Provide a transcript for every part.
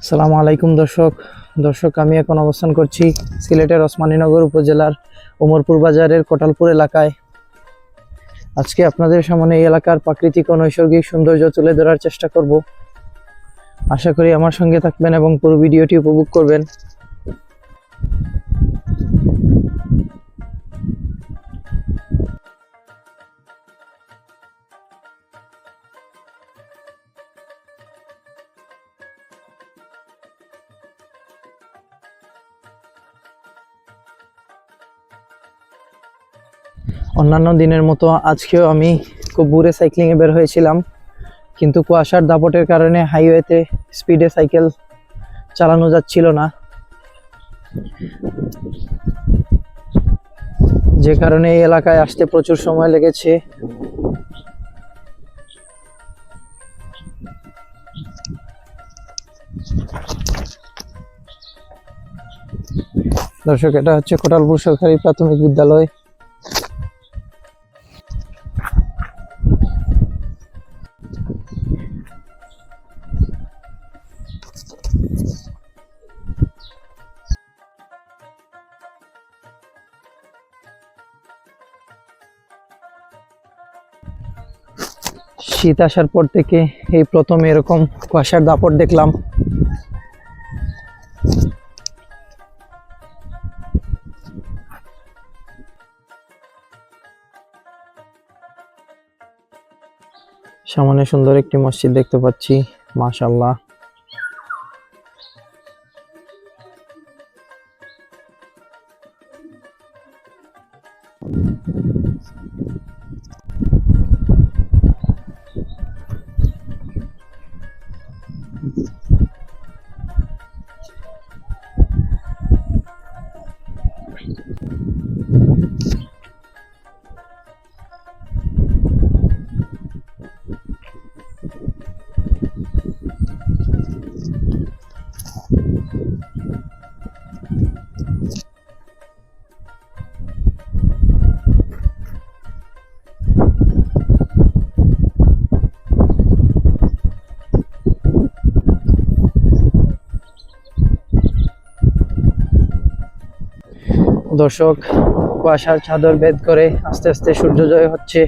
আসসালামু আলাইকুম, দর্শক। দর্শক, আমি এখন অবস্থান করছি সিলেটের ওসমানীনগর উপজেলার ওমরপুর বাজারের কোটালপুর এলাকায়। আজকে আপনাদের সামনে এই এলাকার প্রাকৃতিক ও নৈসর্গিক সৌন্দর্য তুলে ধরার চেষ্টা করব। আশা করি আমার সঙ্গে থাকবেন এবং পুরো ভিডিওটি উপভোগ করবেন। অন্যান্য দিনের মতো আজকেও আমি খুব বুড়ে সাইক্লিংয়ে বের হয়েছিলাম। কিন্তু কুয়াশার দাপটের কারণে হাইওয়েতে স্পিডে সাইকেল চালানো যাচ্ছিল না। যে কারণে এই এলাকায় আসতে প্রচুর সময় লেগেছে। দর্শক, এটা হচ্ছে কোটালপুর সরকারি প্রাথমিক বিদ্যালয়। শীত আসার পর থেকে এই প্রথম এরকম কুয়াশার দাপট দেখলাম। সামনে সুন্দর একটি মসজিদ দেখতে পাচ্ছি মাশাল্লাহ দর্শক কুয়াশার চাদর ভেদ করে আস্তে আস্তে সূর্যোদয় হচ্ছে।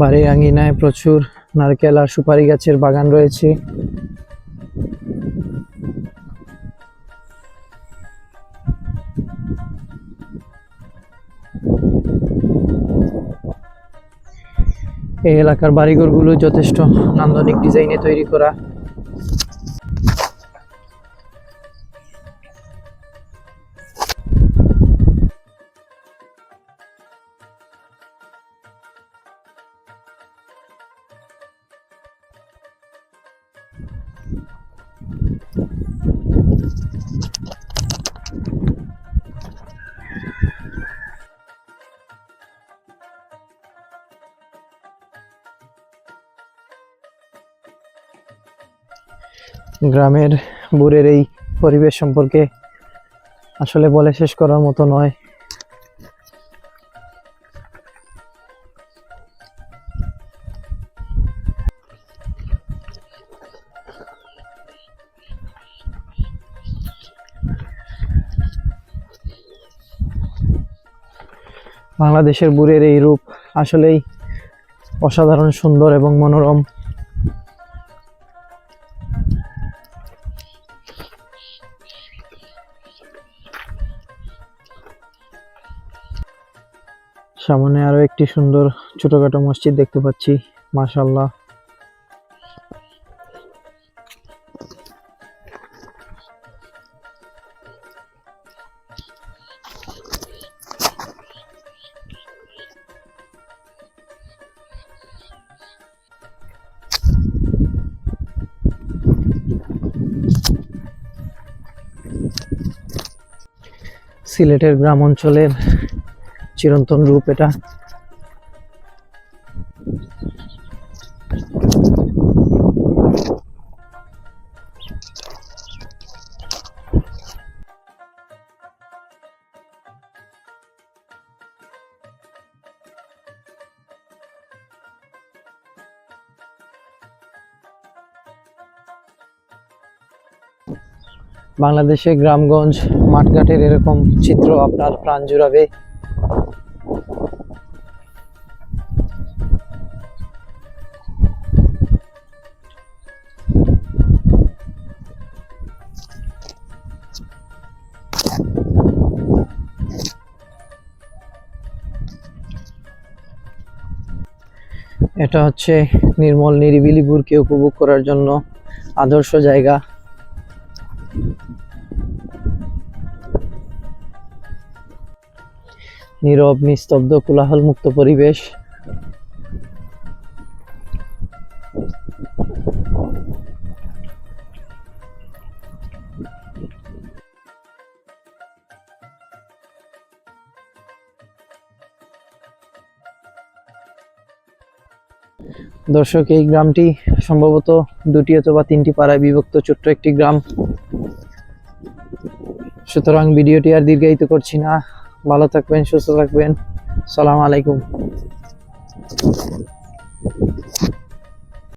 বাড়ির আঙ্গিনায় প্রচুর নারকেল আর সুপারি গাছের বাগান রয়েছে। এই এলাকার বাড়িঘরগুলো যথেষ্ট নান্দনিক ডিজাইনে তৈরি করা। গ্রামের বুড়ের এই পরিবেশ সম্পর্কে আসলে বলে শেষ করার মতো নয়। বাংলাদেশের বুড়ের এই রূপ আসলেই অসাধারণ, সুন্দর এবং মনোরম। সামনে আরও একটি সুন্দর ছোটখাটো মসজিদ দেখতে পাচ্ছি মাসাল্লাহ সিলেটের গ্রাম অঞ্চলের চিরন্তন রূপ এটা। বাংলাদেশে গ্রামগঞ্জ মাঠঘাটের এরকম চিত্র আপনার প্রাণ জুড়াবে। এটা হচ্ছে নির্মল, নিরিবিলি ভুরকে উপভোগ করার জন্য আদর্শ জায়গা। নীরব, নিস্তব্ধ কোলাহল মুক্ত পরিবেশ। দর্শক, এই গ্রামটি সম্ভবত দুটি অথবা তিনটি পাড়ায় বিভক্ত, ছোট্ট একটি গ্রাম। সুতরাং ভিডিওটি আর দীর্ঘায়িত করছি না। ভালো থাকবেন, সুস্থ থাকবেন। সালাম আলাইকুম।